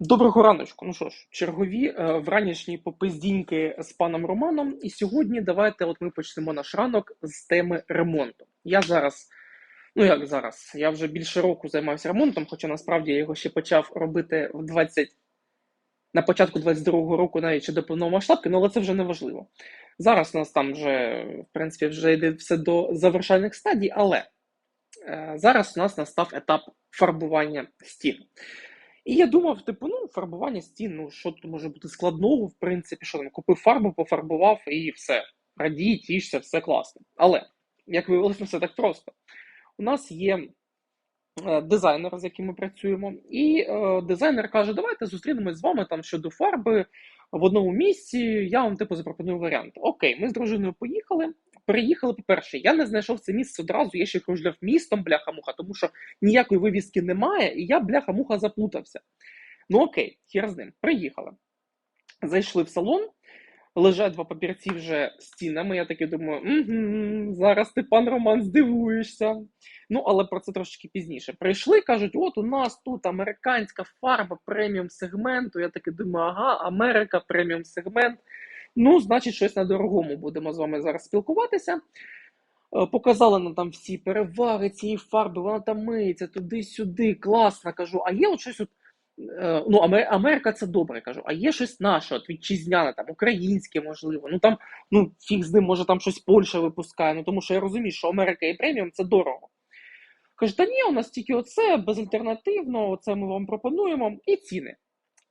Доброго раночку. Ну що ж, чергові е, вранішні попиздіньки з паном Романом. І сьогодні давайте от ми почнемо наш ранок з теми ремонту. Я зараз, ну як зараз, я вже більше року займався ремонтом, хоча насправді я його ще почав робити в 20, на початку 22-го року, навіть ще до повномасштабки, ну але це вже не важливо. Зараз у нас там вже, в принципі, вже йде все до завершальних стадій, але е, зараз у нас настав етап фарбування стін. І я думав, типу, ну, фарбування стін, ну що тут може бути складного, в принципі, що там, купив фарбу, пофарбував і все. Радій, тішся, все класно. Але, як виявилося, все так просто. У нас є е, дизайнер, з яким ми працюємо, і е, дизайнер каже: давайте зустрінемось з вами там щодо фарби в одному місці. Я вам типу запропоную варіант. Окей, ми з дружиною поїхали. Приїхали, по-перше, я не знайшов це місце одразу, я ще кружляв містом, бляха-муха, тому що ніякої вивіски немає, і я, бляха-муха, заплутався. Ну окей, хір з ним. Приїхали. Зайшли в салон, лежать два папірці вже стінами. Я таки думаю, угу, зараз ти, пан Роман, здивуєшся. Ну, але про це трошечки пізніше. Прийшли, кажуть, от у нас тут американська фарба преміум сегменту. Я таки думаю, ага, Америка, преміум сегмент. Ну, значить, щось на дорогому будемо з вами зараз спілкуватися. Е, Показали нам там всі переваги цієї фарби, вона там миється туди-сюди, класно. Кажу, а є от щось от. е, Ну, Америка це добре, кажу, а є щось наше, от вітчизняне, там, українське, можливо. Ну там, ну, фіг з ним, може там щось Польща випускає, ну тому що я розумію, що Америка і преміум це дорого. Кажу, та ні, у нас тільки оце, безальтернативно, оце ми вам пропонуємо. І ціни.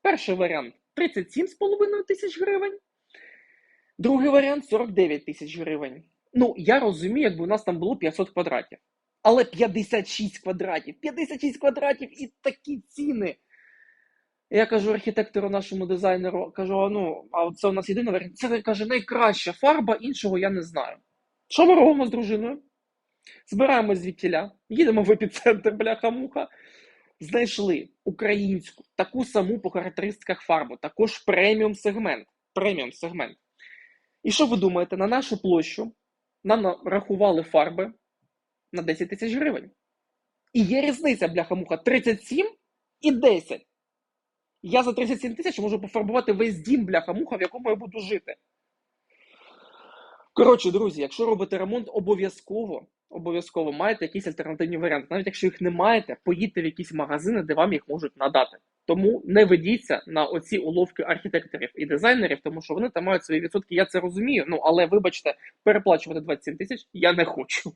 Перший варіант 37,5 тисяч гривень. Другий варіант 49 тисяч гривень. Ну, я розумію, якби у нас там було 500 квадратів. Але 56 квадратів, 56 квадратів і такі ціни. Я кажу архітектору, нашому дизайнеру, кажу: а ну, а це у нас єдиний варіант. Це каже, найкраща фарба, іншого я не знаю. Що ми робимо з дружиною? Збираємось звідтіля, їдемо в епіцентр, бляха-муха. Знайшли українську, таку саму по характеристиках фарбу, також преміум сегмент. І що ви думаєте, на нашу площу нам нарахували фарби на 10 тисяч гривень. І є різниця, бляха-муха, 37 і 10. Я за 37 тисяч можу пофарбувати весь дім, бляха-муха, в якому я буду жити. Коротше, друзі, якщо робите ремонт, обов'язково обов'язково маєте якісь альтернативні варіанти. Навіть якщо їх не маєте, поїдьте в якісь магазини, де вам їх можуть надати. Тому не ведіться на оці уловки архітекторів і дизайнерів, тому що вони там мають свої відсотки. Я це розумію. Ну але вибачте, переплачувати 27 тисяч я не хочу.